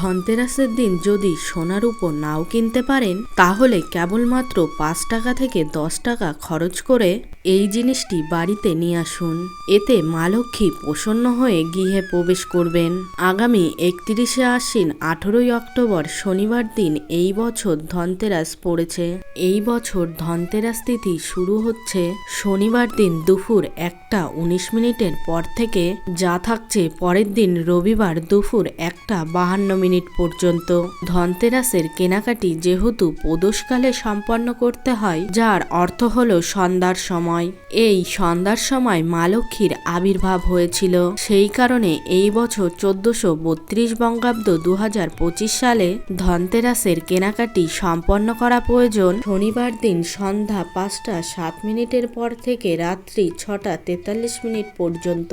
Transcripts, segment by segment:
ধনতেরাসের দিন যদি সোনার উপর নাও কিনতে পারেন, তাহলে কেবলমাত্র পাঁচ টাকা থেকে দশ টাকা খরচ করে এই জিনিসটি বাড়িতে নিয়ে আসুন। এতে মা লক্ষ্মী প্রসন্ন হয়ে গৃহে প্রবেশ করবেন। আগামী একত্রিশে আশ্বিন আঠেরোই অক্টোবর শনিবার দিন এই বছর ধনতেরাস পড়েছে। এই বছর ধনতেরাস তিথি শুরু হচ্ছে শনিবার দিন দুপুর একটা উনিশ মিনিটের পর থেকে। যা থাকছে পরের দিন রবিবার দুপুর একটা বাহান্ন মিনিট পর্যন্ত ধনতেরাসের কেনাকাটি যেহেতু প্রদোষকালে সম্পন্ন করতে হয়, যার অর্থ হলো সন্ধ্যার সময়। এই সন্ধ্যার সময় মা লক্ষ্মীর আবির্ভাব হয়েছিল। সেই কারণে এই বছর চোদ্দশো বত্রিশ বঙ্গাব্দ দু সালে ধনতেরাসের কেনাকাটি সম্পন্ন করা প্রয়োজন। শনিবার দিন সন্ধ্যা পাঁচটা সাত মিনিটের পর থেকে রাত্রি ছটা তেতাল্লিশ মিনিট পর্যন্ত।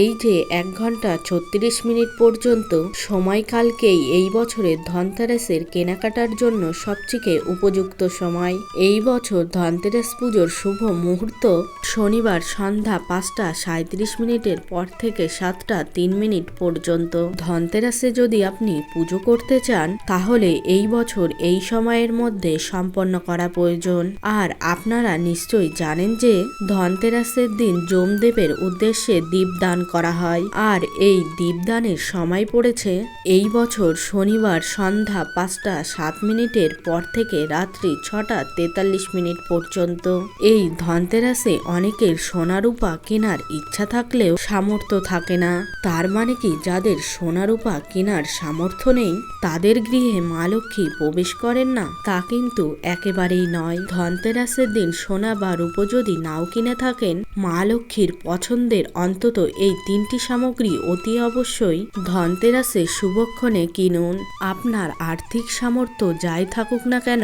এই যে এক ঘণ্টা ছত্রিশ মিনিট পর্যন্ত, সময়কালকেই এই বছরের ধনতেরাসের কেনাকাটার জন্য সবথেকে উপযুক্ত সময়। এই বছর ধনতেরাস পুজোর শুভ মুহূর্ত শনিবার সন্ধ্যা পাঁচটা সাঁত্রিশ মিনিটের পর থেকে সাতটা তিন মিনিট পর্যন্ত। ধনতেরাসে যদি আপনি পুজো করতে চান, তাহলে এই বছর এই সময়ের মধ্যে সম্পন্ন করা প্রয়োজন। আর আপনারা নিশ্চয়ই জানেন যে ধনতেরাসের দিন জমদেবের উদ্দেশ্যে দীপদান করা হয়। আর এই দীপদানের সময় পড়েছে এই বছর শনিবার সন্ধ্যা পাঁচটা সাত মিনিটের পর থেকে রাত্রি ছটা তেতাল্লিশ মিনিট পর্যন্ত। এই ধনতেরাসে অনেকের সোনারূপা কেনার ইচ্ছা থাকলেও সামর্থ্য থাকে না। তার মানে কি, যাদের সোনারূপা কেনার সামর্থ্য নেই, তাদের গৃহে মা লক্ষ্মী প্রবেশ করেন না, তা কিন্তু একেবারেই নয়। ধনতেরাসের দিন সোনা বা রূপো যদি নাও কিনে থাকেন, মা লক্ষ্মীর পছন্দের অন্তত এই তিনটি সামগ্রী অতি অবশ্যই ধনতেরাসে শুভক্ষণে কিনুন। আপনার আর্থিক সামর্থ্য যাই থাকুক না কেন,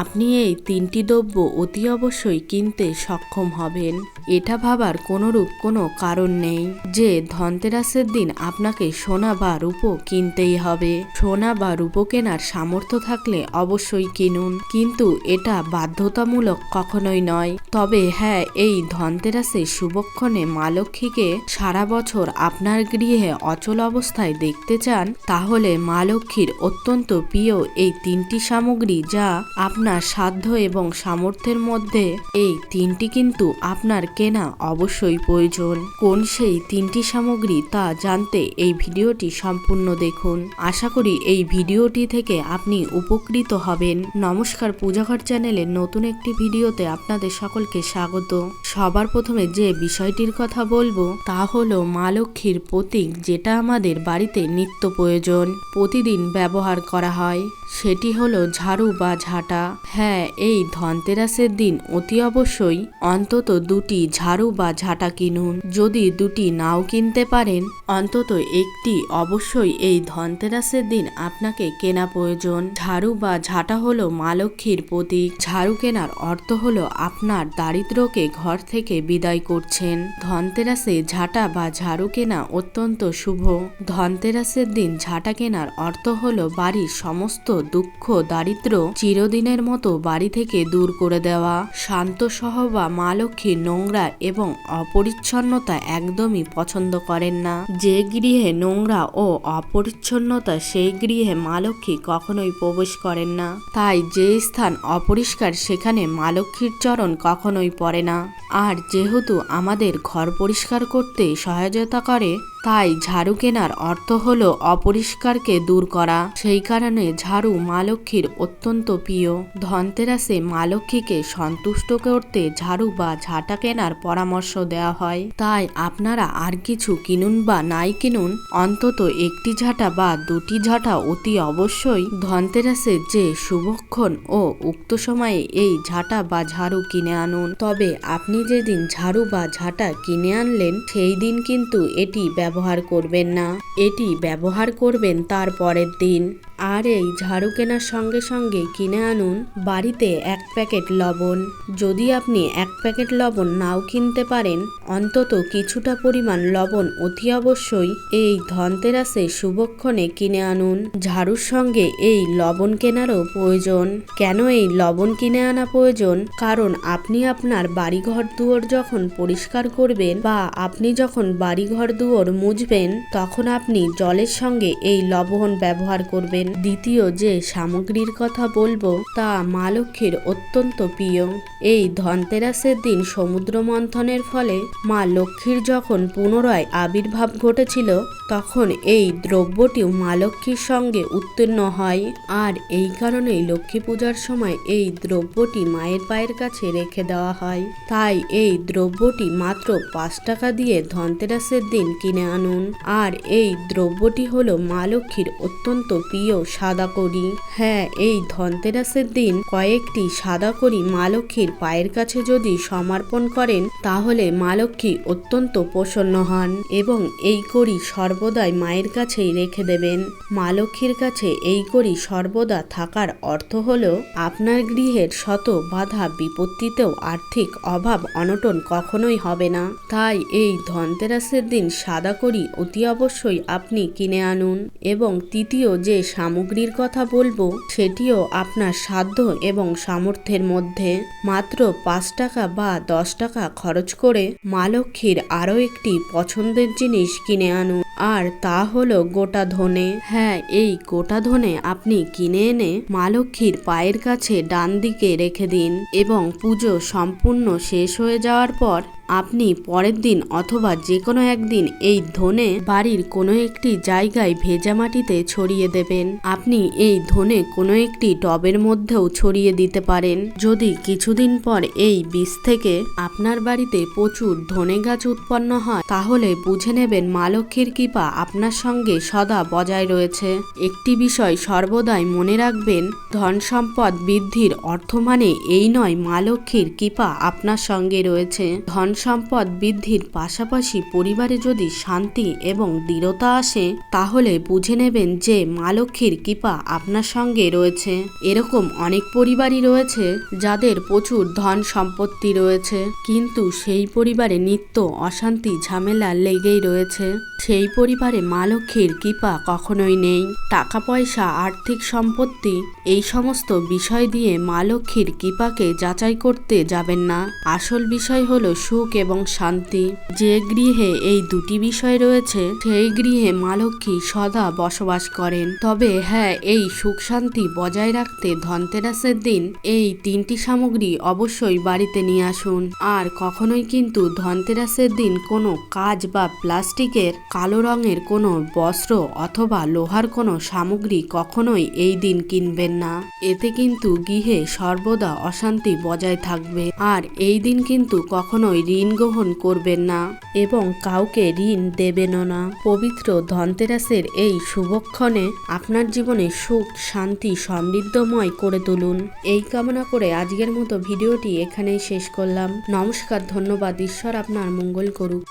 আপনি এই তিনটি দ্রব্য অতি অবশ্যই কিনতে সক্ষম হবেন। এটা ভাবার কোনোরূপ কোনো কারণ নেই যে ধনতেরাসের দিন আপনাকে সোনা বা রূপো কিনতেই হবে। সোনা বা রূপো কেনার সামর্থ্য থাকলে অবশ্যই কিনুন। কিন্তু এটা বাধ্যতামূলক কখনোই নয়। তবে হ্যাঁ এই ধনতেরাসের শুভক্ষণে মা লক্ষ্মীকে সারা বছর আপনার গৃহে অচল অবস্থায় দেখতে চান, তাহলে মা লক্ষ্মীর অত্যন্ত প্রিয় এই তিনটি সামগ্রী যা আপনার সাধ্য এবং সামর্থ্যের মধ্যে এই তিনটি কিন্তু আপনার কেনা অবশ্যই প্রয়োজন। কোন সেই তিনটি সামগ্রী তা জানতে এই ভিডিওটি সম্পূর্ণ দেখুন। আশা করি এই ভিডিওটি থেকে আপনি উপকৃত হবেন। নমস্কার পূজাঘর চ্যানেলের নতুন একটি ভিডিওতে আপনাদের সকলকে স্বাগত। সবার প্রথমে যে বিষয়টির কথা বলব তা হলো মা লক্ষ্মীর প্রতীক যেটা আমাদের বাড়িতে নিত্য প্রয়োজন। প্রতিদিন ব্যবহার করা হয়। সেটি হলো ঝাড়ু বা ঝাঁটা। হ্যাঁ এই ধনতেরাসের দিন অতি অবশ্যই অন্তত দুটি ঝাড়ু বা ঝাঁটা কিনুন। যদি দুটি নাও কিনতে পারেন, অন্তত একটি অবশ্যই এই ধনতেরাসের দিন আপনাকে কেনা প্রয়োজন। ঝাড়ু বা ঝাঁটা হলো মা লক্ষ্মীর প্রতীক। ঝাড়ু কেনার অর্থ হলো আপনার দারিদ্রকে ঘর থেকে বিদায় করছেন। ধনতেরাসে ঝাঁটা বা ঝাড়ু কেনা অত্যন্ত শুভ। ধনতেরাসের দিন ঝাঁটা কেনার অর্থ হলো বাড়ির সমস্ত দুঃখ দারিদ্র চিরদিনের মতো বাড়ি থেকে দূর করে দেওয়া। শান্ত সহ বা মা লক্ষ্মী নোংরা এবং অপরিচ্ছন্নতা একদমই পছন্দ করেন না। যে গৃহে নোংরা ও অপরিচ্ছন্নতা, সেই গৃহে মা লক্ষ্মী কখনোই প্রবেশ করেন না। তাই যে স্থান অপরিষ্কার, সেখানে মা লক্ষ্মীর চরণ কখনোই পড়ে না। আর যেহেতু আমাদের ঘর পরিষ্কার করতে সহায়তা করে তাই ঝাড়ু কেনার অর্থ হলো অপরিষ্কারকে দূর করা। সেই কারণে ঝাড়ু মা লক্ষ্মীর অত্যন্ত প্রিয়। ধনতেরাসে মা লক্ষ্মীকে সন্তুষ্ট করতে ঝাড়ু বা ঝাঁটা কেনার পরামর্শ দেওয়া হয়। তাই আপনারা আর কিছু কিনুন বা নাই কিনুন, অন্তত একটি ঝাঁটা বা দুটি ঝাঁটা অতি অবশ্যই। ধনতেরাসের যে শুভক্ষণ ও উক্ত সময়ে এই ঝাঁটা বা ঝাড়ু কিনে আনুন। তবে আপনি যেদিন ঝাড়ু বা ঝাঁটা কিনে আনলেন, সেই দিন কিন্তু এটি ব্যবহার করবেন না। এটি ব্যবহার করবেন তার পরের দিন। আর এই ঝাড়ু কেনার সঙ্গে সঙ্গে কিনে আনুন বাড়িতে এক প্যাকেট লবণ। যদি আপনি এক প্যাকেট লবণ নাও কিনতে পারেন, অন্তত কিছুটা পরিমাণ লবণ অতি অবশ্যই এই ধনতেরাসে শুভক্ষণে কিনে আনুন। ঝাড়ুর সঙ্গে এই লবণ কেনারও প্রয়োজন। কেন এই লবণ কিনে আনা প্রয়োজন? কারণ আপনি আপনার বাড়িঘর দুয়ার যখন পরিষ্কার করবেন বা আপনি যখন বাড়িঘর দুয়ার মুছবেন তখন আপনি জলের সঙ্গে এই লবণ ব্যবহার করবেন। দ্বিতীয় যে সামগ্রীর কথা বলব তা মা লক্ষ্মীর অত্যন্ত প্রিয়। এই ধনতেরাসের দিন সমুদ্র মন্থনের ফলে মা লক্ষ্মীর যখন পুনরায় আবির্ভাব ঘটেছিল, তখন এই দ্রব্যটিও মা লক্ষ্মীর সঙ্গে উত্তীর্ণ হয়। আর এই কারণেই লক্ষ্মী পূজার সময় এই দ্রব্যটি মায়ের পায়ের কাছে রেখে দেওয়া হয়। তাই এই দ্রব্যটি মাত্র পাঁচ টাকা দিয়ে ধনতেরাসের দিন কিনে আনুন। আর এই দ্রব্যটি হলো মা লক্ষ্মীর অত্যন্ত প্রিয় সাদা করি। হ্যাঁ এই ধনতেরাসের দিন কয়েকটি সাদা করি মা লক্ষ্মীর পায়ের কাছে যদি সমর্পণ করেন, তাহলে মা লক্ষ্মী অত্যন্ত প্রসন্ন হন এবং এই করি সর্বদাই মায়ের কাছেই রেখে দেবেন। মা লক্ষ্মীর কাছে এই করি সর্বদা থাকার অর্থ হল, আপনার গৃহের শত বাধা বিপত্তিতেও আর্থিক অভাব অনটন কখনোই হবে না। তাই এই ধনতেরাসের দিন সাদা করি অতি অবশ্যই আপনি কিনে আনুন এবং তৃতীয় যে সামগ্রীর কথা বলব, সেটিও আপনার সাধ্য এবং সামর্থ্যের মধ্যে। মাত্র পাঁচ টাকা বা দশ টাকা খরচ করে মা লক্ষ্মীর আরও একটি পছন্দের জিনিস কিনে আনুন। আর তা হলো গোটা ধনে। হ্যাঁ এই গোটা ধনে আপনি কিনে এনে মা লক্ষ্মীর পায়ের কাছে ডান দিকে রেখে দিন এবং পুজো সম্পূর্ণ শেষ হয়ে যাওয়ার পর আপনি পরের দিন অথবা যে কোনো একদিন এই ধনে বাড়ির কোনো একটি জায়গায় ভেজা মাটিতে ছড়িয়ে দেবেন। আপনি এই ধনে কোনো একটি টবের মধ্যেও ছড়িয়ে দিতে পারেন। যদি কিছুদিন পর এই বীজ থেকে আপনার বাড়িতে প্রচুর ধনে গাছ উৎপন্ন হয়, তাহলে বুঝে নেবেন মা লক্ষ্মীর কৃপা আপনার সঙ্গে সদা বজায় রয়েছে। একটি বিষয় সর্বদাই মনে রাখবেন, ধন সম্পদ বৃদ্ধির অর্থ মানে এই নয় মা লক্ষ্মীর কৃপা আপনার সঙ্গে রয়েছে। ধন সম্পদ বৃদ্ধির পাশাপাশি পরিবারে যদি শান্তি এবং দৃঢ়তা আসে, তাহলে বুঝে নেবেন যে মা লক্ষ্মীর কৃপা আপনার সঙ্গে রয়েছে। এরকম অনেক পরিবারই রয়েছে যাদের প্রচুর ধন সম্পত্তি রয়েছে, কিন্তু সেই পরিবারে নিত্য অশান্তি, ঝামেলা লেগেই রয়েছে। সেই পরিবারে মা লক্ষ্মীর কৃপা কখনোই নেই। টাকা, পয়সা, আর্থিক সম্পত্তি, এই সমস্ত বিষয় দিয়ে মা লক্ষ্মীর কৃপাকে যাচাই করতে যাবেন না। আসল বিষয় হলো সুখ এবং শান্তি। যে গৃহে এই দুটি বিষয় রয়েছে, সেই গৃহে মা লক্ষ্মী সদা বসবাস করেন। তবে হ্যাঁ এই সুখ শান্তি বজায় রাখতে ধনতেরাসের দিন এই তিনটি সামগ্রী অবশ্যই বাড়িতে নিয়ে আসুন। আর কখনোই কিন্তু ধনতেরাসের দিন কোনো কাজ বা প্লাস্টিকের, কালো রঙের কোনো বস্ত্র অথবা লোহার কোনো সামগ্রী কখনোই এই দিন কিনবেন না। এতে কিন্তু গৃহে সর্বদা অশান্তি বজায় থাকবে। আর এই দিন কিন্তু কখনোই ঋণ গ্রহণ করবেন না এবং কাউকে ঋণ দেবেনও না। পবিত্র ধনতেরাসের এই শুভক্ষণে আপনার জীবনে সুখ, শান্তি সমৃদ্ধময় করে তুলুন। এই কামনা করে আজকের মতো ভিডিওটি এখানেই শেষ করলাম। নমস্কার, ধন্যবাদ। ঈশ্বর আপনার মঙ্গল করুক।